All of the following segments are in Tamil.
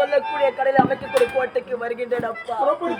சொல்லக்கூடிய கடையில் அமைக்கக்கூடிய கோட்டைக்கு வருகின்றேன் அப்பா. புறப்படு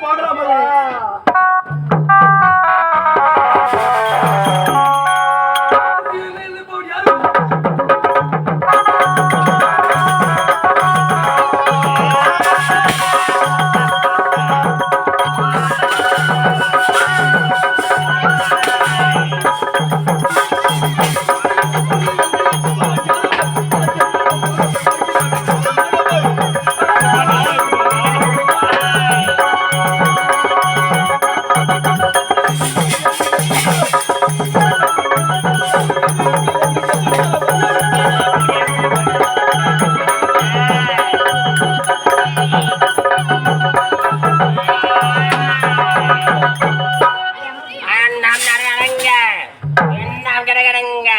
கடகடங்க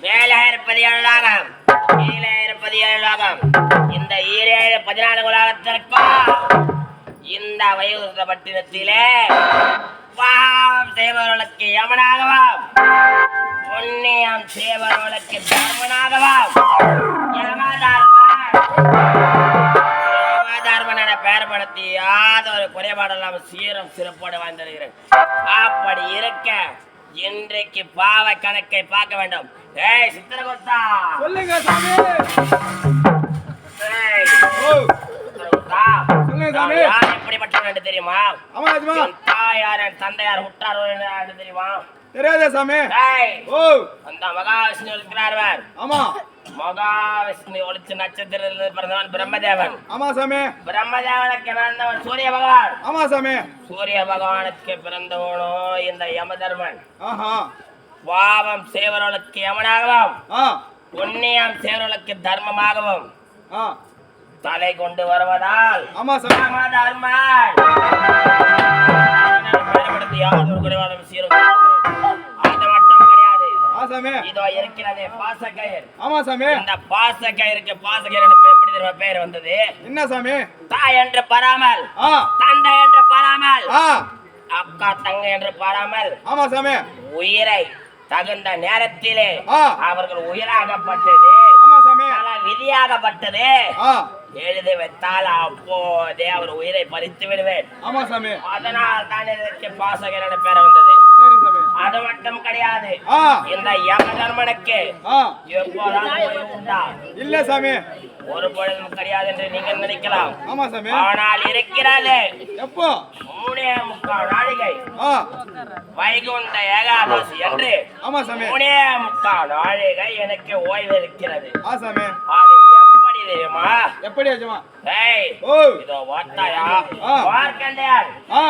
மேலே இருப்பது ஏழு லோகம் கீழே இருப்பது ஏழு லோகம். இந்த ஈரேழு பதினாலு உலகத்திற்கும் இந்த வயோதிக பட்டினத்திலே பாவம் செய்பவர்களுக்கு யமனாகவாம் புண்ணியம் செய்பவர்களுக்கு தர்மனாகவாம் என பெயர்படுத்தி யாதொரு குறைபாடு இல்லாமல் சீரம் சிறப்போடு வாழ்ந்திருக்கிறேன். அப்படி இருக்க இன்றைக்கு பாவ கணக்கை பார்க்க வேண்டும். ஏய் சித்திரகுப்தா சொல்லுங்க சாமி. எப்படிப்பட்டவன் தெரியுமா? தாயார் தந்தையார் உற்றார் தெரியுமா? தெரியாதே சாமி. ஓ. அந்த மகாவிஷ்ணு இருக்கிறார் ஆமா. மகாவிஷ்ணு ஒளிச்சு நட்சத்திரத்தில் பிறந்தவன் பிரம்மதேவன். ஆமா சாமி. பிரம்மதேவனுக்கு பிறந்தவன் சூரிய பகவான். ஆமா சாமி. சூரிய பகவானுக்கு பிறந்தவனோ இந்த யமதர்மன். ஆஹா. பாவம் செய்வர்களுக்கு யமனாகவும் புண்ணியம் செய்வர்களுக்கு தர்மமாகவும் தலை கொண்டு வருவதால் ஆமா சாமி. யமதர்மன் பயன்படுத்தி யாதொரு குறைவாலும் சீரும். அது மட்டும் கிடையாது. ஆ சாமி இதோ இருக்கிறது பாசக்கயிர் ஆமா சாமி. இந்த பாசக்கயிறுக்கு பாசக்கயிறு எனக்கு எப்படி தெரியுமா பேர் வந்தது? என்ன சாமி? தாய் என்று பாராமல். தந்தை என்று பாராமல். ஆ. அக்கா தங்கை என்று பாராமல். ஆமா சாமி. உயிரை தகுந்த நேரத்திலே. அவர்கள் உயிராகப்பட்டது. ஆமா சாமி. பல விதியாகப்பட்டது. எழுதி வைத்தால் அப்போதே அவர் உயிரை பறித்து விடுவேன். ஆமா சாமி. அதனால் தான் இதற்கு பாசகரோட பேர் வந்தது. அது மட்டும் கிடையாது. இந்த ஓய்வு உண்டா இல்ல சாமி. ஒரு பொழுதும் கிடையாது என்று நீங்கள் நினைக்கலாம். ஆமா சாமி. ஆனால் இருக்கிறது எப்போ? மூணே முக்கால் நாழிகை. ஆ. வைகுண்ட ஏகாதசி என்று ஆமா சாமி. மூணே முக்கால் நாழிகை எனக்கு ஓய்வு இருக்கிறது ஆ சாமி. அது எப்படி தெரியுமா? எப்படி ஆச்சுமா? ஏய் ஓ. இதோ வார்த்தாயா? ஆ. மார்க்கண்டையன் ஆ.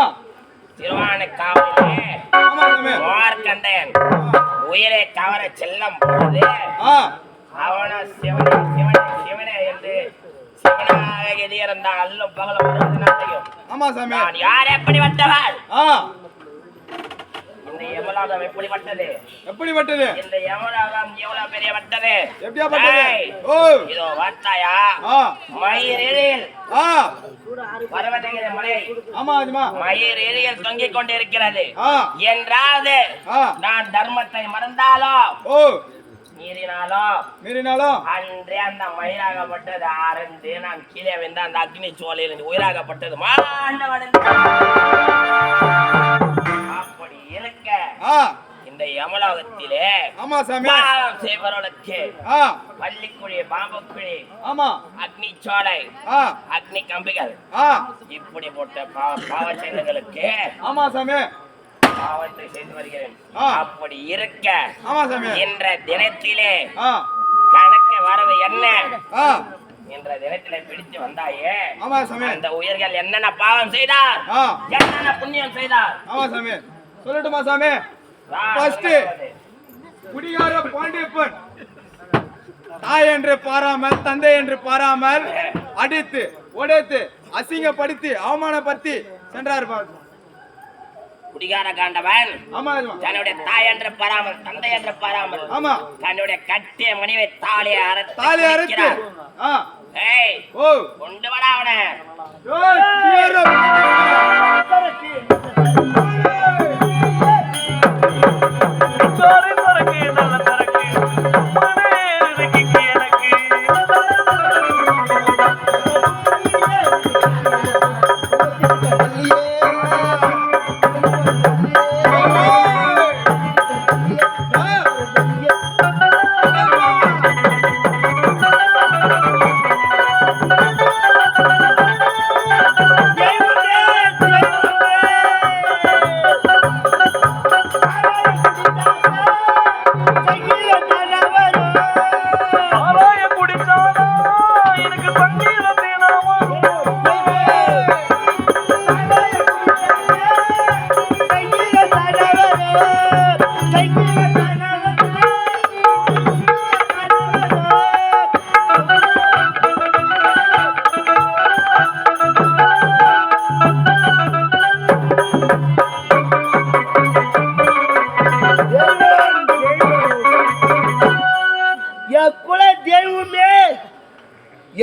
மார்க்கண்டையன் உயிரை கவர செல்லும் பொழுது அவன சிவனே சிவனே சிவனே என்று சிவனாக எது இருந்தால் அல்லும் பகலும் ஆமா சாமி. யார் எப்படிப்பட்டவன் ஆ. இந்த யமலோகம் எப்படிப்பட்டது எப்படிப்பட்டது இந்த யமலோகம் எவ்வளவு பெரியப்பட்டது எப்படியாப்பட்டது ஏய், ஓ. இதோ வார்த்தாயா? ஆ. மயிரில் ஆ. பர்வதகிரி மலை ஆமா ஆஜமா மயிர் எரியில் தொங்கிக் கொண்டிருக்கிறது. என்றாவது நான் தர்மத்தை மறந்தாலோ? ஓ. மீறினாலோ? மீறினாலும் அன்றே அந்த மயிராகப்பட்டது. அறந்து நான் கீழே விழுந்த அந்த அக்னி சோலையில் உயிராகப்பட்டது. மாண்டவன் ஆமா சாமி. ஆ. பள்ளிக்குழி பாம்புக்குழி ஆமா. அக்னி சோலை ஆ. அக்னி கம்பிகள். ஆ. இப்படி போட்ட பாவ பாவ செயல்களுக்கு ஆமா சாமி. பாவத்தை செய்து வருகிறேன். ஆ. அப்படி இருக்க என்ற தினத்திலே கணக்கு வரவு என்ன? என்ற தினத்திலே பிடித்து வந்தாயே அந்த உயிர்கள் என்னென்ன பாவம் செய்தார்? என்னென்ன புண்ணியம் செய்தார்? ஆமா சாமி. சொல்லட்டுமா சாமி? First. குடிகார பாண்டியப்பன் தாய் என்று பாராமல் தந்தை என்று பாராமல் அடித்து உடைத்து அசிங்கப்படுத்தி அவமானப்படுத்தி சென்றார் குடிகார காண்டவன் தன்னுடைய தாய் என்று பாராமல் தந்தை என்று பாராமல் ஆமா. தன்னுடைய கட்டிய மனைவி தாலியை அறுத்து தாலி அறுத்து. குடிக்கிறார். ஆ. ஏய் ஓ. கொண்டு வாடா அவனை.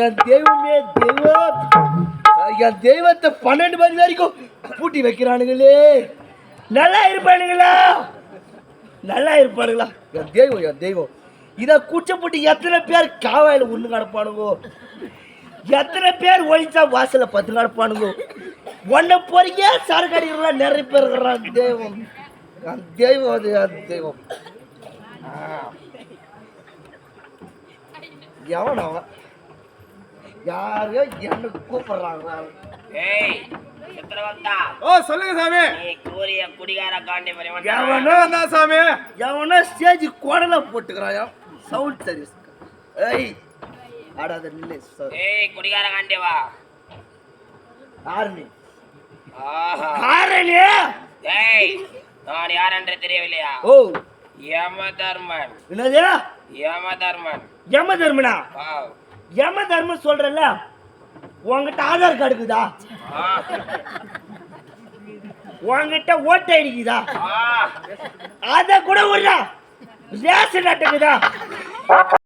என் தெய்வமே தெய்வம். என் தெய்வத்தை பன்னெண்டு மணி வரைக்கும் பூட்டி வைக்கிறானுங்களே. நல்லா இருப்பானுங்களா? நல்லா இருப்பானுங்களா? என் தெய்வம் என் தெய்வம். இதை கூச்சப்பட்டு எத்தனை பேர் காவாயில் ஒன்று கிடப்பானுங்கோ எத்தனை பேர் ஒழிச்சா வாசலில் பத்து கிடப்பானுங்கோ ஒன்றை பொறிக்க சரக்கு அடிக்கிறான் நிறைய பேர் இருக்கிறான் தெய்வம். என் தெய்வம் அது என் தெய்வம். எவன்? அவன் யாரையோ என்ன கூப்பிடுறாங்க. ஏய் ஓ சொல்லுங்க சாமி. கூறிய குடிகார காண்டி எவனோ தான் சாமி. எவனோ ஸ்டேஜ் குடல போட்டுக்கிறான் சவுண்ட் சர்வீஸ் ஏய் ஆடாத நில்லை சார் ஏய் குடிகார காண்டி வா. ஆஹா. ஆரணி? ஏய் நான் யார் என்று தெரியவில்லையா? ஓ. யம தர்மன் என்னது? யம தர்மன் யம தர்மனா. யம தர்மம் சொல்றல உன்கிட்ட ஆதார் கார்டு இருக்குதா ஆ. உன்கிட்ட ஓட்டை அடிக்குதா ஆ. அத கூட விடுறா ரேஷன் அட்டைக்குதா